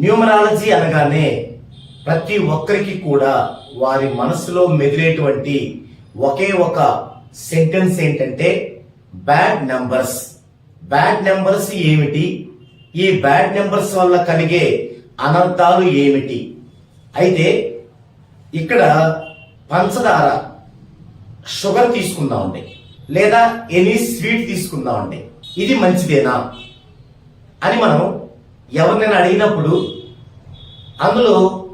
Numerology అనగానే ప్రతి ఒక్కరికి కూడా వారి మనసులో మెదిలేటువంటి ఒకే ఒక సెంటెన్స్ ఏంటంటే బ్యాడ్ నెంబర్స్. బ్యాడ్ నెంబర్స్ ఏమిటి? ఈ బ్యాడ్ నెంబర్స్ వల్ల కలిగే అనర్థాలు ఏమిటి? అయితే ఇక్కడ పంచదార షుగర్ తీసుకుందామండి లేదా ఎనీ స్వీట్ తీసుకుందామండి ఇది మంచిదేనా? అని మనం ఎవరినైనా అడిగినప్పుడు అందులో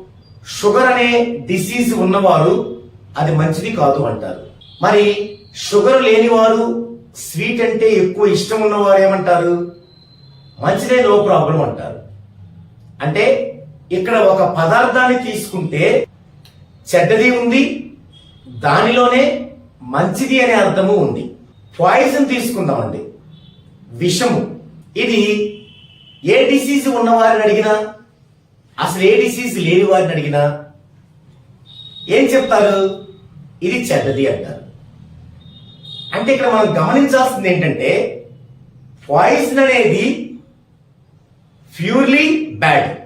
షుగర్ అనే డిసీజ్ ఉన్నవారు అది మంచిది కాదు అంటారు. మరి షుగర్ లేనివారు స్వీట్ అంటే ఎక్కువ ఇష్టం ఉన్నవారు ఏమంటారు? మంచిదే నో ప్రాబ్లం అంటారు. అంటే ఇక్కడ ఒక పదార్థాన్ని తీసుకుంటే చెడ్డది ఉంది దానిలోనే మంచిది అనే అర్థము ఉంది. పాయిజన్ తీసుకుందామండి. విషము. ఇది ఏ డిసీజ్ ఉన్నవారిని అడిగినా? అసలు ఏ డిసీజ్ లేని వారిని అడిగినా? ఏం చెప్తారు? ఇది చెడ్డది అంటారు. అంటే ఇక్కడ మనం గమనించాల్సింది ఏంటంటే పాయిజన్ అనేది ప్యూర్లీ బ్యాడ్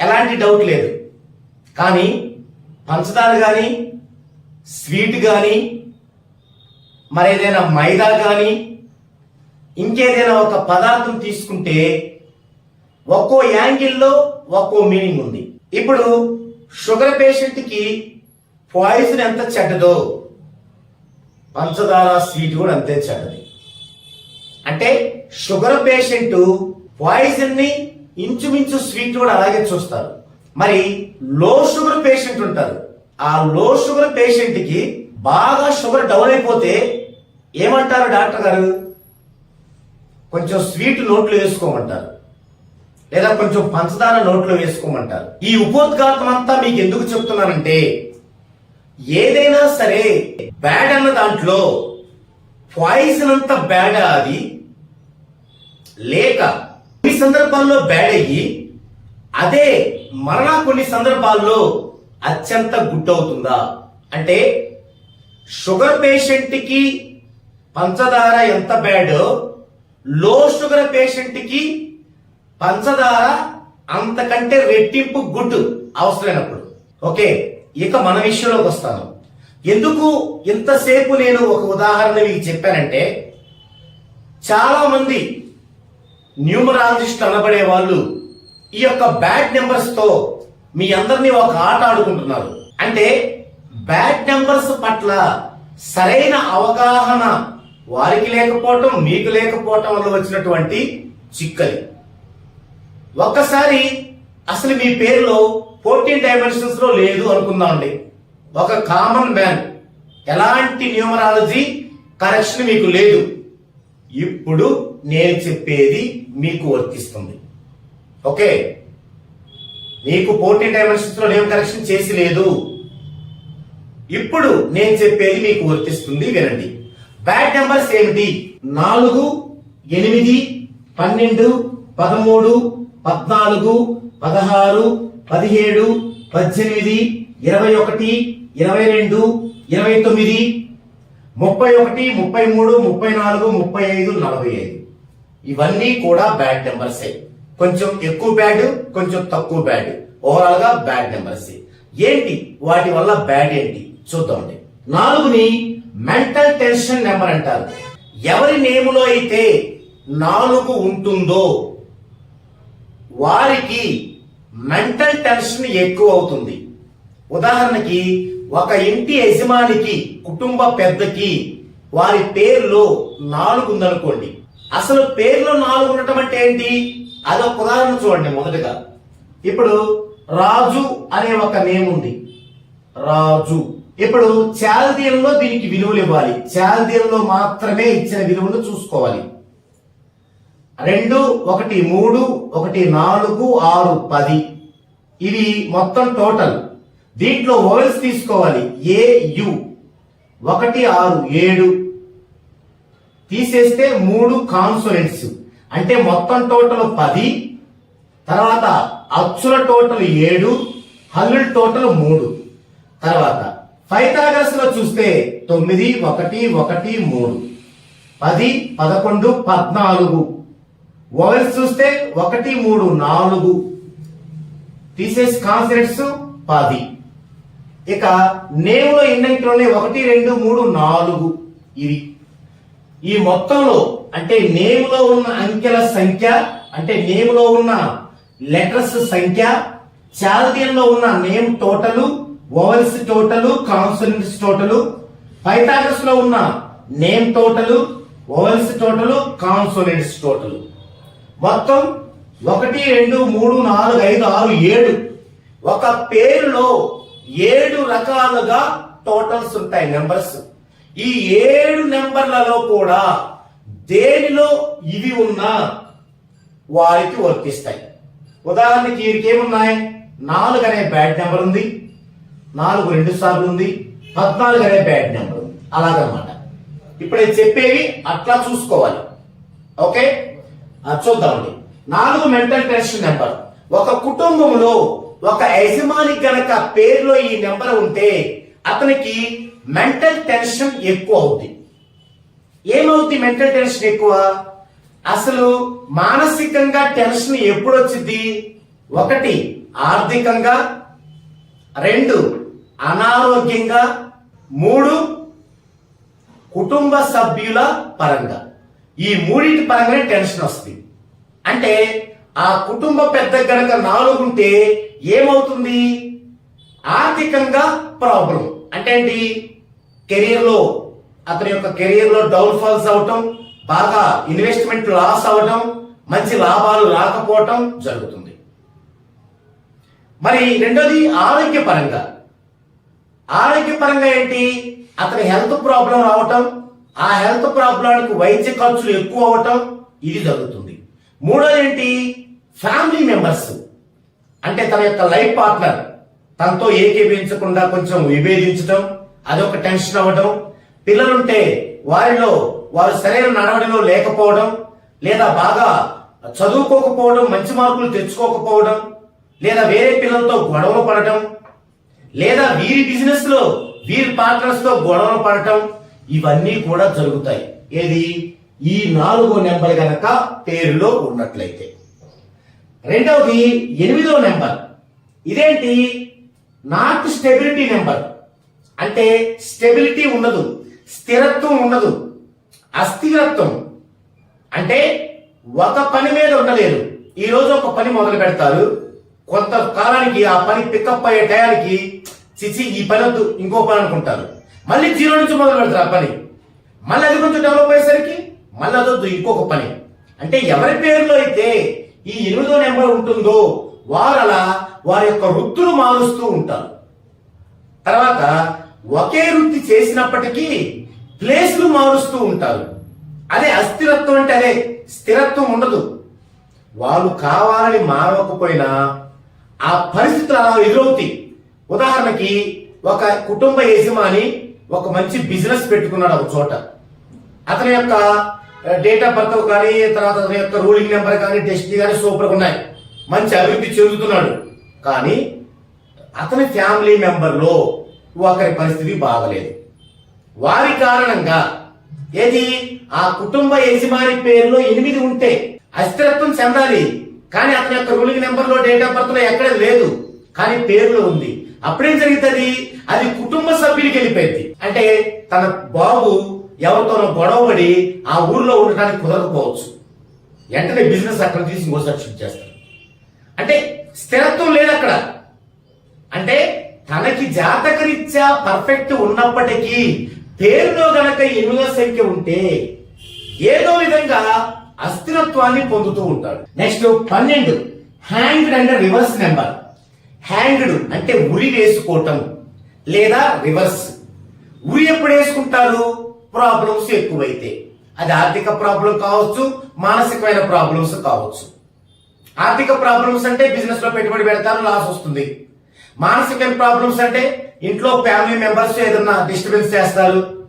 ఎలాంటి డౌట్ లేదు. కానీ పంచదార కానీ స్వీట్ కానీ మరేదైనా మైదా కానీ ఇంకేదైనా ఒక పదార్థం తీసుకుంటే ఒక్కో యాంగిల్లో ఒక్కో మీనింగ్ ఉంది. ఇప్పుడు షుగర్ పేషెంట్కి పాయిజన్ ఎంత చెడ్డదో పంచదార స్వీట్ కూడా అంతే చెడ్డది. అంటే షుగర్ పేషెంట్ పాయిజన్ని ఇంచుమించు స్వీట్ కూడా అలాగే చూస్తారు. మరి లో షుగర్ పేషెంట్ ఉంటారు. ఆ లో షుగర్ పేషెంట్కి బాగా షుగర్ డౌన్ అయిపోతే ఏమంటారు డాక్టర్ గారు? కొంచెం స్వీట్ నోట్లో వేసుకోమంటారు. లేదా కొంచెం పంచదార నోట్లో వేసుకోమంటారు. ఈ ఉపోద్ఘాతం అంతా మీకు ఎందుకు చెప్తున్నానంటే ఏదైనా సరే బ్యాడ్ అన్న దాంట్లో పాయిజన్ అంత బ్యాడ్ అది లేక కొన్ని సందర్భాల్లో బ్యాడ్ అయ్యి అదే మరలా కొన్ని సందర్భాల్లో అత్యంత గుడ్ అవుతుందా? అంటే షుగర్ పేషెంట్కి పంచదార ఎంత బ్యాడ్ లో షుగర్ పేషెంట్కి పంచదార అంతకంటే రెట్టింపు గుడ్ అవసరమైనప్పుడు. ఓకే ఇక మన విషయంలోకి వస్తాను. ఎందుకు ఇంతసేపు నేను ఒక ఉదాహరణ మీకు చెప్పానంటే చాలా మంది న్యూమరాలజిస్ట్ అనబడే వాళ్ళు ఈ యొక్క బ్యాడ్ నెంబర్స్తో మీ అందరినీ ఒక ఆట ఆడుకుంటున్నారు. అంటే బ్యాడ్ నెంబర్స్ పట్ల సరైన అవగాహన వారికి లేకపోవటం మీకు లేకపోవటం వల్ల వచ్చినటువంటి చిక్కలి. ఒక్కసారి అసలు మీ పేరులో ఫోర్టీన్ డైమెన్షన్స్లో లేదు అనుకుందామండి. ఒక కామన్ మ్యాన్. ఎలాంటి న్యూమరాలజీ కరెక్షన్ మీకు లేదు. ఇప్పుడు నేను చెప్పేది మీకు వర్తిస్తుంది. ఓకే? మీకు ఫోర్టీన్ డైమెన్షన్స్లో నేమ్ కరెక్షన్ చేసి లేదు. ఇప్పుడు నేను చెప్పేది మీకు వర్తిస్తుంది వినండి. బ్యాడ్ నెంబర్స్ ఏమిటి? నాలుగు ఎనిమిది పన్నెండు పదమూడు పద్నాలుగు పదహారు పదిహేడు పద్దెనిమిది ఇరవై ఒకటి ఇరవై రెండు ఇరవై తొమ్మిది ముప్పై ఒకటి ముప్పై మూడు ముప్పై నాలుగు ముప్పై ఐదు నలభై ఐదు. ఇవన్నీ కూడా బ్యాడ్ నెంబర్సే. కొంచెం ఎక్కువ బ్యాడ్ కొంచెం తక్కువ బ్యాడ్. ఓవరాల్గా బ్యాడ్ నెంబర్స్. ఏంటి? వాటి వల్ల బ్యాడ్ ఏంటి? చూద్దామండి. నాలుగుని మెంటల్ టెన్షన్ నెంబర్ అంటారు. ఎవరి నేములో అయితే నాలుగు ఉంటుందో వారికి మెంటల్ టెన్షన్ ఎక్కువ అవుతుంది. ఉదాహరణకి ఒక ఇంటి యజమానికి కుటుంబ పెద్దకి వారి పేర్లో నాలుగు ఉందనుకోండి. అసలు పేర్లో నాలుగు ఉండటం అంటే ఏంటి? అదొక ఉదాహరణ చూడండి మొదటగా. ఇప్పుడు రాజు అనే ఒక నేమ్ ఉంది. రాజు. ఇప్పుడు చాల్దీయంలో దీనికి విలువలు ఇవ్వాలి. చాల్దీయంలో మాత్రమే ఇచ్చిన విలువను చూసుకోవాలి. రెండు ఒకటి మూడు ఒకటి నాలుగు ఆరు పది. ఇవి మొత్తం టోటల్. దీంట్లో ఓవెల్స్ తీసుకోవాలి. A U. ఒకటి ఆరు ఏడు. తీసేస్తే మూడు కాన్సోనెంట్స్. అంటే మొత్తం టోటల్ పది. తర్వాత అచ్చుల టోటల్ ఏడు హల్లుల టోటల్ మూడు. తర్వాత ఫైతాగరస్లో చూస్తే తొమ్మిది ఒకటి ఒకటి మూడు. పది పదకొండు పద్నాలుగు. ఓవెల్స్ చూస్తే ఒకటి మూడు నాలుగు. తీసేసి కాన్సనెంట్స్ పది. ఇక నేములో లో ఒకటి రెండు మూడు నాలుగు ఇవి. ఈ మొత్తంలో అంటే నేములో ఉన్న అంకెల సంఖ్య అంటే నేములో ఉన్న లెటర్స్ సంఖ్య చాల్దియన్ ఉన్న name total vowels total consonants total పైథాగరస్లో ఉన్న name total vowels total consonants total. మొత్తం ఒకటి రెండు మూడు నాలుగు ఐదు ఆరు ఏడు. ఒక పేరులో ఏడు రకాలుగా టోటల్స్ ఉంటాయి నెంబర్స్. ఈ ఏడు నెంబర్లలో కూడా దేనిలో ఇవి ఉన్నా వారికి వర్తిస్తాయి. ఉదాహరణకి వీరికి ఏమున్నాయి? నాలుగు అనే బ్యాడ్ నెంబర్ ఉంది. నాలుగు రెండు సార్లు ఉంది పద్నాలుగు అనే బ్యాడ్ నెంబర్ ఉంది. అలాగనమాట. ఇప్పుడు నేను చెప్పేవి అట్లా చూసుకోవాలి. ఓకే? చూద్దామండి. నాలుగు మెంటల్ టెన్షన్ నెంబర్ ఒక కుటుంబంలో ఒక యజమాని గనక పేరులో ఈ నెంబర్ ఉంటే అతనికి మెంటల్ టెన్షన్ ఎక్కువ అవుతుంది ఏమవుతుంది మెంటల్ టెన్షన్ ఎక్కువ? అసలు మానసికంగా టెన్షన్ ఎప్పుడు వచ్చింది ఒకటి ఆర్థికంగా. రెండు అనారోగ్యంగా మూడు కుటుంబ సభ్యుల పరంగా. ఈ మూడింటి పరంగానే టెన్షన్ వస్తుంది. అంటే ఆ కుటుంబ పెద్ద గనక నాలుగు ఉంటే ఏమవుతుంది? ఆర్థికంగా ప్రాబ్లం. అంటే ఏంటి? కెరియర్లో అతని యొక్క కెరియర్లో లో డౌన్ ఫాల్స్ అవటం బాగా ఇన్వెస్ట్మెంట్ లాస్ అవటం మంచి లాభాలు రాకపోవటం జరుగుతుంది. మరి రెండోది ఆరోగ్యపరంగా ఆరోగ్యపరంగా ఏంటి? అతని హెల్త్ ప్రాబ్లం రావటం ఆ హెల్త్ ప్రాబ్లానికి వైద్య ఖర్చులు ఎక్కువ అవటం ఇది జరుగుతుంది. మూడోది ఏంటి? ఫ్యామిలీ మెంబర్స్ అంటే తన యొక్క లైఫ్ పార్ట్నర్ తనతో ఏకీభవించకుండా కొంచెం విభేదించడం అదొక టెన్షన్ అవ్వడం పిల్లలుంటే వారిలో వారు సరైన నడవడిలో లేకపోవడం లేదా బాగా చదువుకోకపోవడం మంచి మార్కులు తెచ్చుకోకపోవడం లేదా వేరే పిల్లలతో గొడవలు పడటం లేదా వీరి బిజినెస్లో వీరి పార్ట్నర్స్తో గొడవలు పడటం ఇవన్నీ కూడా జరుగుతాయి. ఏది? ఈ నాలుగో నెంబర్ గనక పేరులో ఉన్నట్లయితే. రెండవది ఎనిమిదో నెంబర్. ఇదేంటి? Not stability number. అంటే స్టెబిలిటీ ఉండదు స్థిరత్వం ఉండదు అస్థిరత్వం. అంటే ఒక పని మీద ఉండలేరు. ఈ రోజు ఒక పని మొదలు పెడతారు కొంత కాలానికి ఆ పని పికప్ అయ్యే టయానికి చిచి ఈ పని వద్దు ఇంకో పని అనుకుంటారు. మళ్ళీ జీరో నుంచి మొదలు పెడతారు ఆ పని. మళ్ళీ అది కొంచెం డెవలప్ అయ్యేసరికి మళ్ళీ అదొద్దు ఇంకొక పని. అంటే ఎవరి పేరులో అయితే ఈ ఎనిమిదో నెంబర్ ఉంటుందో వారు అలా వారి యొక్క వృత్తులు మారుస్తూ ఉంటారు. తర్వాత ఒకే వృత్తి చేసినప్పటికీ ప్లేస్లు మారుస్తూ ఉంటారు. అదే అస్థిరత్వం అంటే అదే స్థిరత్వం ఉండదు. వాళ్ళు కావాలని మారవకపోయినా ఆ పరిస్థితులు అలా ఎదురవుతాయి. ఉదాహరణకి ఒక కుటుంబ యజమాని ఒక మంచి బిజినెస్ పెట్టుకున్నాడు ఒక చోట. అతని యొక్క డేట్ ఆఫ్ బర్త్ కానీ తర్వాత అతని యొక్క రూలింగ్ నెంబర్ కానీ డెస్టినీ కానీ సూపర్ ఉన్నాయి. మంచి అభివృద్ధి చెందుతున్నాడు. కానీ అతని ఫ్యామిలీ మెంబర్లో ఒకరి పరిస్థితి బాగలేదు. వారి కారణంగా ఏది? ఆ కుటుంబ యజమాని పేరులో ఎనిమిది ఉంటే అస్థిరత్వం చెందాలి. కానీ అతని యొక్క రూలింగ్ నెంబర్లో డేట్ ఆఫ్ బర్త్లో ఎక్కడ లేదు. కానీ పేరులో ఉంది. అప్పుడేం జరుగుతుంది? అది కుటుంబ సభ్యుడికి వెళ్ళిపోయింది. అంటే తన బాబు ఎవరితోనో గొడవపడి ఆ ఊర్లో ఉండడానికి కుదరకపోవచ్చు. వెంటనే బిజినెస్ అక్కడ తీసి ఇంకోసారి షిఫ్ట్ చేస్తారు. అంటే స్థిరత్వం లేదు అక్కడ. అంటే తనకి జాతకరీత్యా పర్ఫెక్ట్ ఉన్నప్పటికీ పేరులో గనక ఎనిమిదో సంఖ్య ఉంటే ఏదో విధంగా అస్థిరత్వాన్ని పొందుతూ ఉంటాడు. నెక్స్ట్ పన్నెండు. హ్యాంగ్డ్ అంటే రివర్స్ నెంబర్ హ్యాంగ్డ్ అంటే ఉరి వేసుకోవటం లేదా రివర్స్ ఉరి ఎప్పుడు వేసుకుంటారు? ప్రాబ్లమ్స్ ఎక్కువైతే. అది ఆర్థిక ప్రాబ్లం కావచ్చు మానసికమైన ప్రాబ్లమ్స్ కావచ్చు. ఆర్థిక ప్రాబ్లమ్స్ అంటే బిజినెస్లో పెట్టుబడి పెడతారు లాస్ వస్తుంది. మానసికమైన ప్రాబ్లమ్స్ అంటే ఇంట్లో ఫ్యామిలీ మెంబర్స్ ఏదైనా డిస్టర్బెన్స్ చేస్తారు.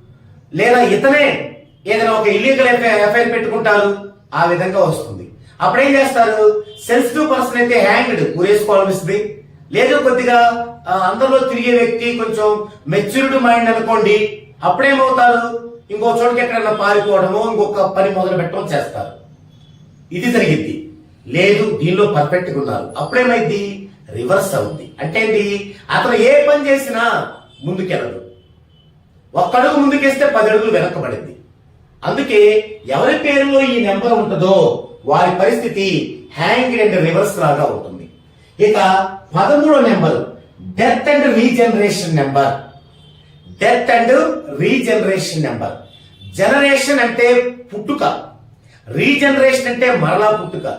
లేదా ఇతనే ఏదైనా ఒక ఇల్లీగల్ ఎఫ్ఐఆర్ పెట్టుకుంటారు. ఆ విధంగా వస్తుంది. అప్పుడు ఏం చేస్తారు సెన్సిటివ్ పర్సన్ అయితే హ్యాంగ్డ్ ఊరేసుకోవాలనిపిస్తుంది లేదు కొద్దిగా అందరిలో తిరిగే వ్యక్తి కొంచెం మెచ్యూర్డ్ మైండ్ అనుకోండి అప్పుడేమవుతారు? ఇంకో చోటుకి ఎక్కడైనా పారిపోవడము ఇంకొక పని మొదలు పెట్టడం చేస్తారు. ఇది జరిగింది లేదు దీనిలో పర్ఫెక్ట్గా ఉన్నారు. అప్పుడేమైంది రివర్స్ అవుద్ది. అంటే ఏంటి? అతను ఏ పని చేసినా ముందుకెళ్ళదు. ఒక్కడుగు ముందుకేస్తే పది అడుగులు వెనకబడింది అందుకే ఎవరి పేరులో ఈ నెంబర్ ఉంటుందో వారి పరిస్థితి హ్యాంగ్ అండ్ రివర్స్ లాగా ఉంటుంది ఇక పదమూడో number death and regeneration number. Death and regeneration number. Generation అంటే పుట్టుక. రీజనరేషన్ అంటే మరలా పుట్టుక.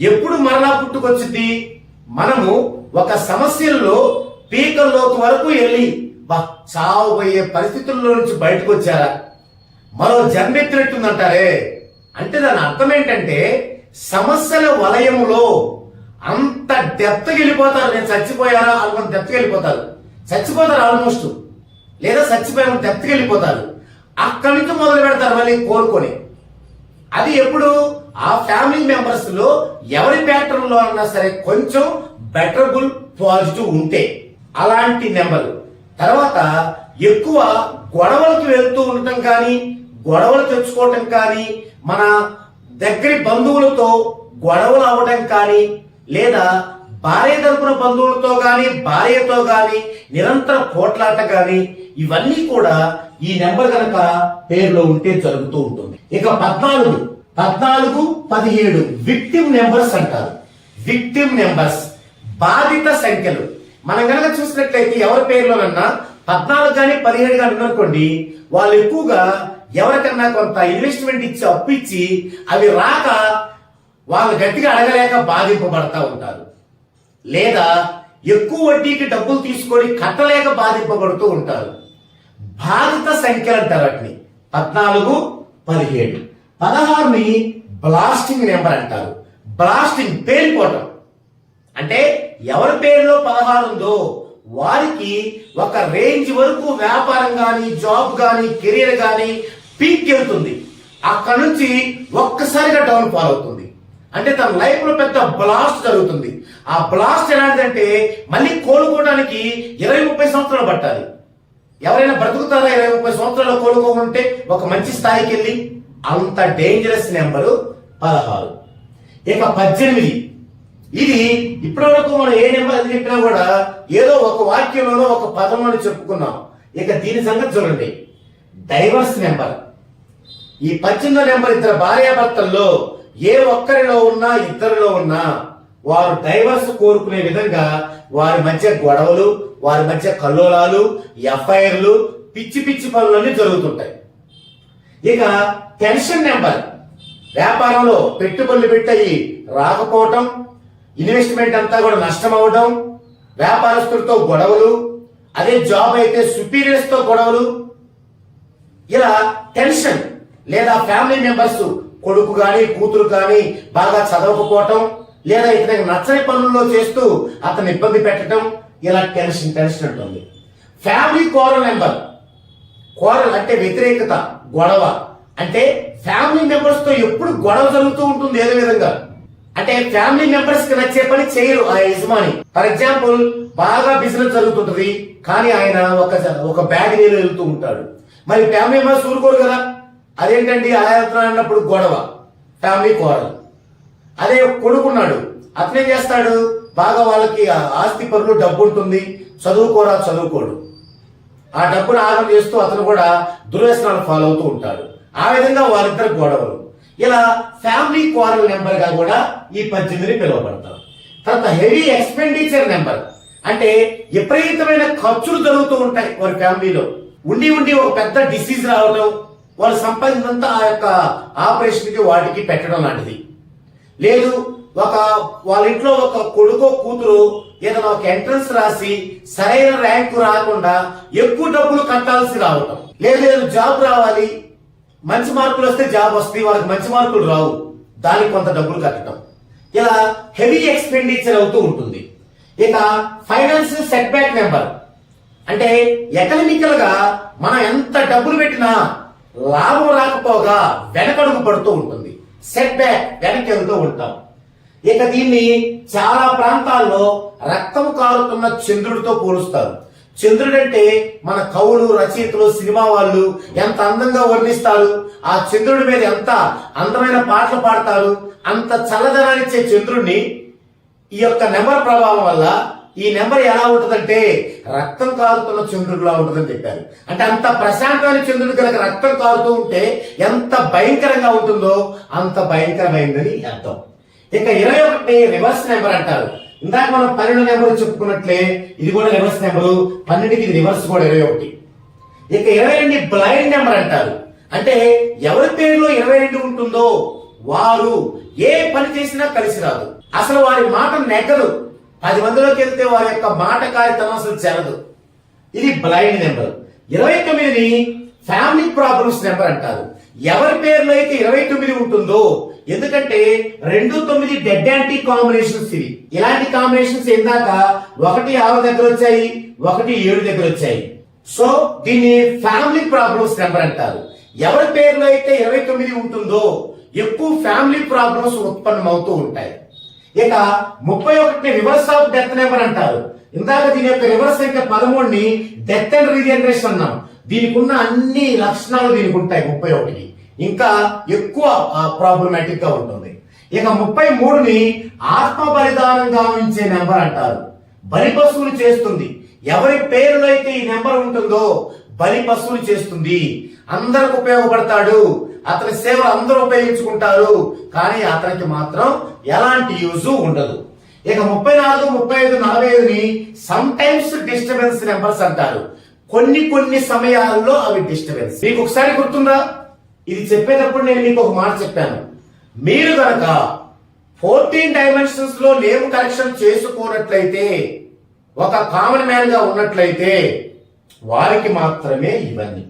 ఎప్పుడు మరలా పుట్టుకొచ్చింది మనము ఒక సమస్యల్లో పీకల్లోకి వరకు వెళ్ళి బా చావబోయే పరిస్థితుల్లో నుంచి బయటకు వచ్చారా? మరో జన్మెత్తినట్టుందంటారే? అంటే దాని అర్థం ఏంటంటే సమస్యల వలయములో అంత డెప్త్కి వెళ్ళిపోతారు. నేను చచ్చిపోయారా అనుకున్న డెప్త్కి వెళ్ళిపోతారు. చచ్చిపోతారు ఆల్మోస్ట్ లేదా చచ్చిపోయాను డెప్త్కి వెళ్ళిపోతారు. అక్కడి నుంచి మొదలు పెడతారు మళ్ళీ కోరుకొని. అది ఎప్పుడు? ఆ ఫ్యామిలీ మెంబర్స్లో ఎవరి ప్యాటర్న్లో అన్నా సరే కొంచెం బెటరబుల్ పాజిటివ్ ఉంటే. అలాంటి నెంబర్ తర్వాత ఎక్కువ గొడవలకు వెళ్తూ ఉండటం కానీ గొడవలు తెచ్చుకోవటం కానీ మన దగ్గరి బంధువులతో గొడవలు అవ్వటం కానీ లేదా భార్య తరపున బంధువులతో కానీ భార్యతో కానీ నిరంతర పోట్లాట కానీ ఇవన్నీ కూడా ఈ నెంబర్ కనుక పేరులో ఉంటే జరుగుతూ ఉంటుంది. ఇక పద్నాలుగు పద్నాలుగు పదిహేడు విక్టిమ్ నెంబర్స్ అంటారు. విక్టిమ్ నెంబర్స్ బాధిత సంఖ్యలు. మనం కనుక చూసినట్లయితే ఎవరి పేరులోనన్నా పద్నాలుగు కానీ పదిహేడు కానీ అనుకోండి వాళ్ళు ఎక్కువగా ఎవరికన్నా కొంత ఇన్వెస్ట్మెంట్ ఇచ్చి అప్పు ఇచ్చి అవి రాక వాళ్ళు గట్టిగా అడగలేక బాధింపబడతా ఉంటారు. లేదా ఎక్కువ వడ్డీకి డబ్బులు తీసుకొని కట్టలేక బాధింపబడుతూ ఉంటారు. బాధిత సంఖ్యలు అంటారు వాటిని. పద్నాలుగు పదిహేడు. పదహారుని బ్లాస్టింగ్ నెంబర్ అంటారు. బ్లాస్టింగ్ పేలిపోవటం అంటే ఎవరి పేరులో పదహారు ఉందో వారికి ఒక రేంజ్ వరకు వ్యాపారం కానీ జాబ్ కానీ కెరీర్ కానీ పీక్ వెళ్తుంది అక్కడ నుంచి ఒక్కసారిగా డౌన్ ఫాల్ అవుతుంది. అంటే తన లైఫ్లో పెద్ద బ్లాస్ట్ జరుగుతుంది. ఆ బ్లాస్ట్ ఎలాంటిదంటే మళ్ళీ కోలుకోవడానికి ఇరవై ముప్పై సంవత్సరాలు పట్టాలి. ఎవరైనా బ్రతుకుతారా ఇరవై ముప్పై సంవత్సరాలు కోలుకోకుంటే ఒక మంచి స్థాయికి వెళ్ళి? అంత డేంజరస్ నెంబరు పదహారు. ఇక పద్దెనిమిది. ఇది ఇప్పటి వరకు మనం ఏ నెంబర్ అది చెప్పినా కూడా ఏదో ఒక వాక్యంలోనో ఒక పదంలోనో చెప్పుకున్నాం. ఇక దీని సంగతి చూడండి. డైవర్స్ నెంబర్ ఈ పద్దెనిమిదో నెంబర్ ఇద్దరు భార్యాభర్తల్లో ఏ ఒక్కరిలో ఉన్నా ఇద్దరిలో ఉన్నా వారు డైవర్స్ కోరుకునే విధంగా వారి మధ్య గొడవలు వారి మధ్య కల్లోలాలు ఎఫ్ఐఆర్లు పిచ్చి పిచ్చి పనులన్నీ జరుగుతుంటాయి. ఇక టెన్షన్ నెంబర్. వ్యాపారంలో పెట్టుబడులు పెట్టయి రాకపోవటం ఇన్వెస్ట్మెంట్ అంతా కూడా నష్టం అవడం వ్యాపారస్తులతో గొడవలు అదే జాబ్ అయితే సుపీరియర్స్తో గొడవలు ఇలా టెన్షన్ లేదా ఫ్యామిలీ మెంబర్స్ కొడుకు కానీ కూతురు కానీ బాగా చదవకపోవటం లేదా ఇతనికి నచ్చని పనుల్లో చేస్తూ అతను ఇబ్బంది పెట్టడం ఇలా టెన్షన్ టెన్షన్ ఉంటుంది. ఫ్యామిలీ కోరల్ మెంబర్ కోరల్ అంటే వ్యతిరేకత గొడవ. అంటే ఫ్యామిలీ మెంబర్స్తో ఎప్పుడు గొడవ జరుగుతూ ఉంటుంది ఏదో విధంగా. అంటే ఫ్యామిలీ మెంబర్స్కి నచ్చే పని చేయరు ఆ యజమాని. ఫర్ ఎగ్జాంపుల్ బాగా బిజినెస్ జరుగుతుంటది కానీ ఆయన ఒక ఒక బ్యాగ్ నీళ్ళు వెళ్తూ ఉంటాడు. మరి ఫ్యామిలీ మెంబర్స్ ఊరుకోరు కదా? అదేంటండి ఆయాత్ర అన్నప్పుడు గొడవ? ఫ్యామిలీ కోరల్ అదే కొడుకున్నాడు. అతనే చేస్తాడు? బాగా వాళ్ళకి ఆ ఆస్తి పనులు డబ్బు ఉంటుంది. చదువుకోరా చదువుకోడు. ఆ డబ్బును ఆగం చేస్తూ అతను కూడా దుర్వ్యసనాలు ఫాలో అవుతూ ఉంటాడు. ఆ విధంగా వాళ్ళిద్దరు గొడవలు. ఇలా ఫ్యామిలీ క్వారల్ నెంబర్గా కూడా ఈ పద్దెనిమిది పిలువబడతారు. తర్వాత హెవీ ఎక్స్పెండిచర్ నెంబర్ అంటే విపరీతమైన ఖర్చులు జరుగుతూ ఉంటాయి వారి ఫ్యామిలీలో ఉండి ఉండి ఒక పెద్ద డిసీజ్ రావడం వాళ్ళు సంపాదించినంత ఆ యొక్క ఆపరేషన్కి వాటికి పెట్టడం లాంటిది. లేదు ఒక వాళ్ళ ఇంట్లో ఒక కొడుకో కూతురు ఏదైనా ఒక ఎంట్రన్స్ రాసి సరైన ర్యాంకు రాకుండా ఎక్కువ డబ్బులు కట్టాల్సి రావటం. లేదు లేదు జాబ్ రావాలి. మంచి మార్కులు వస్తే జాబ్ వస్తుంది వాళ్ళకి మంచి మార్కులు రావు. దానికి కొంత డబ్బులు కట్టడం ఇలా హెవీ ఎక్స్పెండిచర్ అవుతూ ఉంటుంది. ఇక ఫైనాన్షియల్ సెట్ బ్యాక్ నెంబర్. అంటే ఎకనమికల్గా మనం ఎంత డబ్బులు పెట్టినా లాభం రాకపోగా వెనకడుగు పడుతూ ఉంటుంది. సెట్ బ్యాక్ వెనక్కి వెళ్తూ ఉంటాం. ఇక దీన్ని చాలా ప్రాంతాల్లో రక్తం కారుతున్న చంద్రుడితో పోలుస్తారు. చంద్రుడు అంటే మన కవులు రచయితలు సినిమా వాళ్ళు ఎంత అందంగా వర్ణిస్తారు ఆ చంద్రుడి మీద ఎంత అందమైన పాటలు పాడతారు అంత చల్లదనాన్నిచ్చే చంద్రుడిని ఈ యొక్క నెంబర్ ప్రభావం వల్ల ఈ నెంబర్ ఎలా ఉంటుందంటే రక్తం కారుతున్న చంద్రుడిలా ఉంటుందని చెప్పారు. అంటే అంత ప్రశాంతమైన చంద్రుడు కనుక రక్తం కారుతూ ఉంటే ఎంత భయంకరంగా ఉంటుందో అంత భయంకరమైందని అర్థం. ఇక ఇరవై ఒకటి రివర్స్ నెంబర్ అంటారు. ఇందాక మనం పన్నెండు నెంబర్ చెప్పుకున్నట్లే ఇది కూడా రివర్స్ నెంబరు పన్నెండుకి రివర్స్ కూడా ఇరవై ఒకటి. ఇక ఇరవై రెండు బ్లైండ్ నెంబర్ అంటారు. అంటే ఎవరి పేరులో ఇరవై రెండు ఉంటుందో వారు ఏ పని చేసినా కలిసి రాదు. అసలు వారి మాట నెగ్గదు. పది మందిలోకి వెళ్తే వారి యొక్క మాట కార్యతనం అసలు చెరదు ఇది బ్లైండ్ నెంబర్ ఇరవై తొమ్మిదిని ఫ్యామిలీ ప్రాబ్లమ్స్ నెంబర్ అంటారు. ఎవరి పేరులో అయితే ఇరవై తొమ్మిది ఉంటుందో ఎందుకంటే రెండు తొమ్మిది డెడ్ యాంటీ కాంబినేషన్స్ ఇవి. ఇలాంటి కాంబినేషన్స్ ఇందాక ఒకటి ఆరు దగ్గర వచ్చాయి ఒకటి ఏడు దగ్గర వచ్చాయి. సో దీన్ని ఫ్యామిలీ ప్రాబ్లమ్స్ నెంబర్ అంటారు. ఎవరి పేరులో అయితే ఇరవై తొమ్మిది ఉంటుందో ఎక్కువ ఫ్యామిలీ ప్రాబ్లమ్స్ ఉత్పన్నం అవుతూ ఉంటాయి. ఇక ముప్పై ఒకటిని రివర్స్ ఆఫ్ డెత్ నెంబర్ అంటారు? ఇందాక దీని యొక్క రివర్స్ సంఖ్య పదమూడుని డెత్ అండ్ రీజనరేషన్ అన్నాం. దీనికి ఉన్న అన్ని లక్షణాలు దీనికి ఉంటాయి ముప్పై ఒకటికి. ఇంకా ఎక్కువ ప్రాబ్లమాటిక్గా ఉంటుంది. ఇక ముప్పై మూడుని ఆత్మ బలిదానం గావించే నెంబర్ అంటారు. బలి పశువులు చేస్తుంది. ఎవరి పేరులో అయితే ఈ నెంబర్ ఉంటుందో బలి పశువులు చేస్తుంది. అందరికి ఉపయోగపడతాడు. అతని సేవలు అందరూ ఉపయోగించుకుంటారు. కానీ అతనికి మాత్రం ఎలాంటి యూజ్ ఉండదు. ఇక ముప్పై నాలుగు ముప్పై ఐదు నలభై ఐదుని సమ్ టైమ్స్ డిస్టర్బెన్స్ నెంబర్స్ అంటారు. కొన్ని కొన్ని సమయాల్లో అవి డిస్టర్బెన్స్ మీకు ఒకసారి గుర్తుందా? ఇది చెప్పేటప్పుడు నేను మీకు ఒక మాట చెప్పాను. మీరు కనుక ఫోర్టీన్ డైమెన్షన్స్లో నేమ్ కరెక్షన్ చేసుకోనట్లయితే ఒక కామన్ మ్యాన్గా ఉన్నట్లయితే వారికి మాత్రమే ఇవన్నీ.